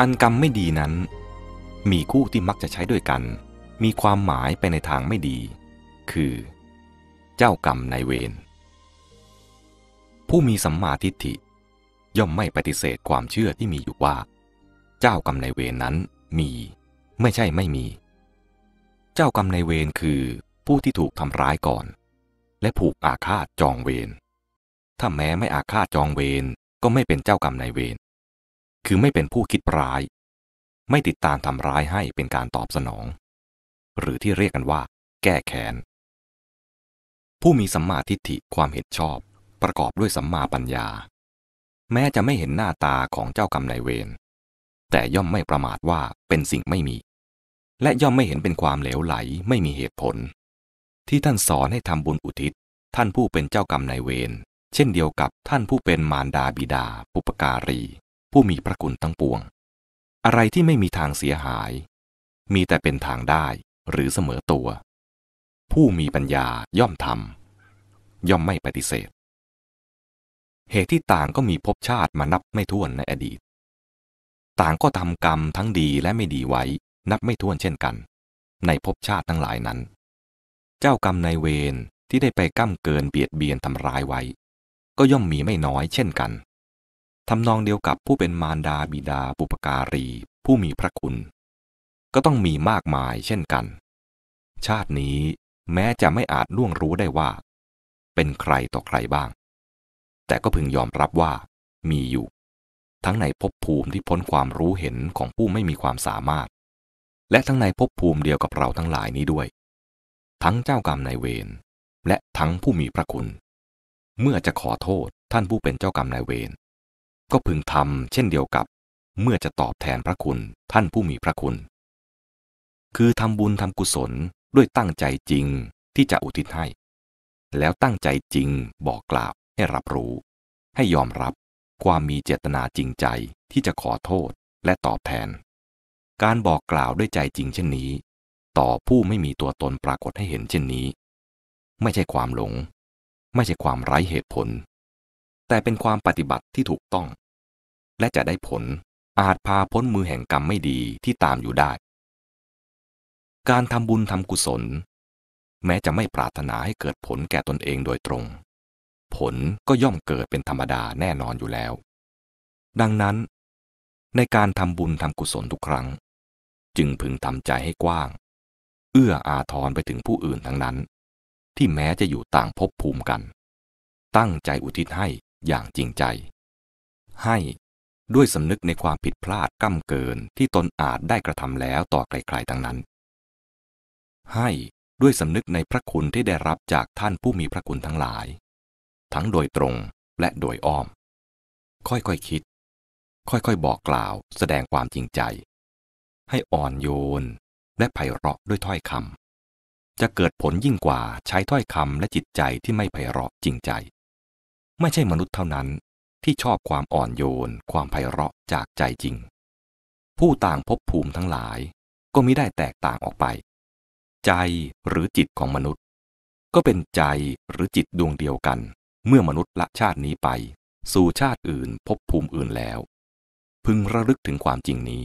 อันกรรมไม่ดีนั้น มีคู่ที่มักจะใช้ด้วยกัน มีความหมายไปในทางไม่ดี คือ เจ้ากรรมนายเวรผู้มีสัมมาทิฏฐิ ย่อมไม่ปฏิเสธความเชื่อที่มีอยู่ว่า เจ้ากรรมนายเวรนั้นมี ไม่ใช่ไม่มี เจ้ากรรมนายเวรคือผู้ที่ถูกทำร้ายก่อน และผูกอาฆาตจองเวรถ้าแม้ไม่อาฆาตจองเวรก็ไม่เป็นเจ้ากรรมนายเวร คือไม่เป็นผู้คิดร้าย ไม่ติดตามทำร้ายให้เป็นการตอบสนอง หรือที่เรียกกันว่า แก้แค้น ผู้มีสัมมาทิฏฐิความเห็นชอบ ประกอบด้วยสัมมาปัญญา แม้จะไม่เห็นหน้าตาของเจ้ากรรมนายเวรแต่ย่อมไม่ประมาทว่าเป็นสิ่งไม่มี และย่อมไม่เห็นเป็นความเหลวไหลไม่มีเหตุผล ที่ท่านสอนให้ทำบุญอุทิศ ท่านผู้เป็นเจ้ากรรมนายเวรเช่นเดียวกับท่านผู้เป็นมารดาบิดาปุปการี ผู้มีพระคุณทั้งปวง อะไรที่ไม่มีทางเสียหาย มีแต่เป็นทางได้หรือเสมอตัว ผู้มีปัญญาย่อมทำย่อมไม่ปฏิเสธ เหตุที่ต่างก็มีภพชาติมานับไม่ถ้วนในอดีต ต่างก็ทำกรรมทั้งดีและไม่ดีไว้นับไม่ถ้วนเช่นกัน ในภพชาติทั้งหลายนั้น เจ้ากรรมนายเวรที่ได้ไปก้ำเกินเบียดเบียนทำร้ายไว้ ก็ย่อมมีไม่น้อยเช่นกัน ทำนองเดียวกับผู้เป็นมารดาบิดาปุปการี ผู้มีพระคุณ ก็ต้องมีมากมายเช่นกัน ชาตินี้แม้จะไม่อาจล่วงรู้ได้ว่า เป็นใครต่อใครบ้าง แต่ก็พึงยอมรับว่ามีอยู่ ทั้งในภพภูมิที่พ้นความรู้เห็นของผู้ไม่มีความสามารถ และทั้งในภพภูมิเดียวกับเราทั้งหลายนี้ด้วย ทั้งเจ้ากรรมนายเวรและทั้งผู้มีพระคุณ เมื่อจะขอโทษท่านผู้เป็นเจ้ากรรมนายเวร ก็พึงทำเช่นเดียวกับ เมื่อจะตอบแทนพระคุณท่านผู้มีพระคุณ คือทำบุญทำกุศลด้วยตั้งใจจริงที่จะอุทิศให้ แล้วตั้งใจจริงบอกกล่าวให้รับรู้ ให้ยอมรับความมีเจตนาจริงใจที่จะขอโทษและตอบแทน การบอกกล่าวด้วยใจจริงเช่นนี้ ต่อผู้ไม่มีตัวตนปรากฏให้เห็นเช่นนี้ ไม่ใช่ความหลง ไม่ใช่ความไร้เหตุผล แต่เป็นความปฏิบัติที่ถูกต้อง และจะได้ผลอาจพาพ้นมือแห่งกรรมไม่ดีที่ตามอยู่ได้ การทำบุญทำกุศล แม้จะไม่ปรารถนาให้เกิดผลแก่ตนเองโดยตรง ผลก็ย่อมเกิดเป็นธรรมดาแน่นอนอยู่แล้ว ดังนั้น ในการทำบุญทำกุศลทุกครั้ง จึงพึงทำใจให้กว้าง เอื้ออาทรไปถึงผู้อื่นทั้งนั้น ที่แม้จะอยู่ต่างภพภูมิกัน ตั้งใจอุทิศให้ อย่างจริงใจ ให้ด้วยสำนึกในความผิดพลาดก้ำเกินที่ตนอาจได้กระทำแล้วต่อใครๆทั้งนั้น ให้ด้วยสำนึกในพระคุณที่ได้รับจากท่านผู้มีพระคุณทั้งหลาย ทั้งโดยตรงและโดยอ้อม ค่อยๆคคิด ค่อยๆบอกกล่าวแสดงความจริงใจ ให้อ่อนโยนและไพเราะด้วยถ้อยคำจะเกิดผลยิ่งกว่าใช้ถ้อยคำและจิตใจที่ไม่ไพเราะจริงใจ ไม่ใช่มนุษย์เท่านั้นที่ชอบความอ่อนโยน ความไพเราะจากใจจริง ผู้ต่างพบภูมิทั้งหลายก็มิได้แตกต่างออกไป ใจหรือจิตของมนุษย์ ก็เป็นใจหรือจิตดวงเดียวกัน เมื่อมนุษย์ละชาตินี้ไป สู่ชาติอื่นพบภูมิอื่นแล้ว พึงระลึกถึงความจริงนี้